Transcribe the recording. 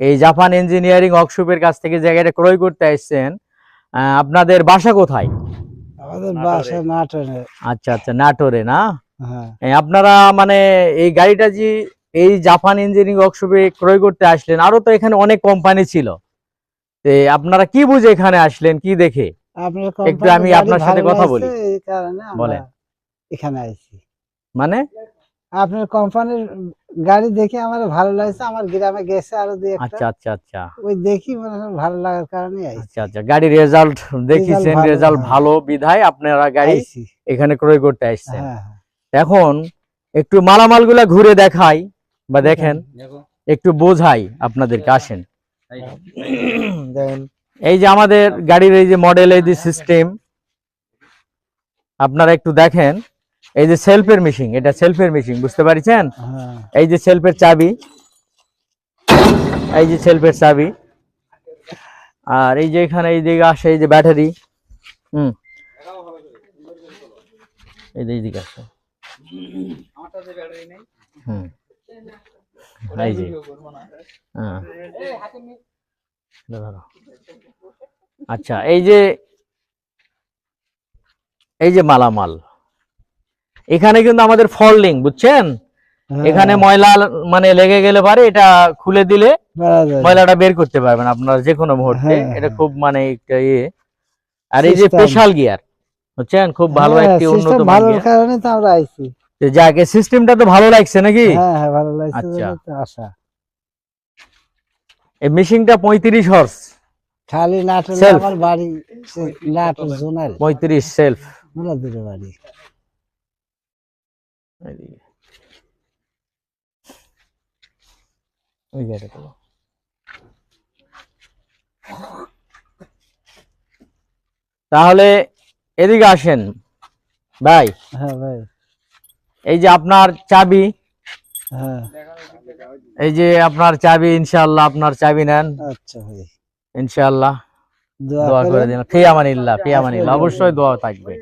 এই Japan engineering ওয়ার্কশপের কাছ থেকে জায়গাটা ক্রয় করতে আসছেন আহ, আপনাদের বাসা কোথায়? আমাদের বাসা নাটনে আচ্ছা আচ্ছা নাটোরে না? হ্যাঁ। আপনারা মানে এই গাড়িটা যে এই জাপান ইঞ্জিনিয়ারিং ওয়ার্কশপে ক্রয় করতে আসলেন আরও তো এখানে অনেক কোম্পানি ছিল। তে আপনারা কি বুঝে এখানে আসলেন কি দেখে? একটু আমি আপনার সাথে কথা বলি। এই কারণে আমরা বলেন। এখানে আইছি। মানে? আপনার কোম্পানির গাড়ি দেখে আমার ভালো লাগছে আমার গ্রামে গেছে আরও দুই আচ্ছা একটা। আচ্ছা আচ্ছা ওই দেখি মনে হয় ভালো লাগার কারণে আচ্ছা আচ্ছা গাড়ির রেজাল্ট দেখেছেন রেজাল্ট হ্যাঁ। ভালো বিধায় আপনারা গাড়ি এখানে ক্রয় করতে আসছেন। হ্যাঁ এখন একটু মালামালগুলা ঘুরে দেখাই বা দেখেন একটু বোঝাই আপনাদেরকে আসেন। এই এই যে আমাদের গাড়ির এই যে মডেল এই যে সিস্টেম আপনারা একটু দেখেন। এই যে সেলফের মেশিন এটা সেলফের মেশিন বুঝতে পারছেন? হ্যাঁ। এই যে সেলফের চাবি এই যে সেলফের চাবি আর এই যে এখানে এই দিকে আসে এই যে ব্যাটারি হুম। এই যে এইদিকে আসে। আমারটাতে হুম। এই যে। হ্যাঁ। আচ্ছা এই যে এই যে মালামাল। এখানে কিন্তু আমাদের ফল্ডিং বুঝছেন? হ্যাঁ, এখানে ময়লা মানে লেগে গেলে পারে এটা খুলে দিলে ময়লাটা বের করতে পারবেন আপনারা যে কোনো মুহূর্তে। হ্যাঁ, এটা। খুব মানে একটা ইয়ে। আর এই যে স্পেশাল গিয়ার বুঝছেন? খুব ভালো হ্যাঁ, একটি উন্নত ভালোর কারণে তো আমরা আইছি। যাকে সিস্টেমটা তো ভালো লাগছে নাকি? হ্যাঁ হ্যাঁ ভালো লাগছে আচ্ছা। এই মেশিনটা পঁয়ত্রিশ হর্স খালি নাটোর আমার বাড়ি সে জোনাল। পঁয়ত্রিশ সেলফ মোলা ওই তোলো। তাহলে এদিকে আসেন। ভাই। হ্যাঁ ভাই। এই যে আপনার চাবি। হ্যাঁ। এই যে আপনার চাবি ইনশাআল্লাহ আপনার চাবি নেন। আচ্ছা ভাই। ইনশাআল্লাহ। দোয়া করে দিন। ফিয়ামানিল্লাহ ফিয়ামানিল্লাহ অবশ্যই দোয়া থাকবে।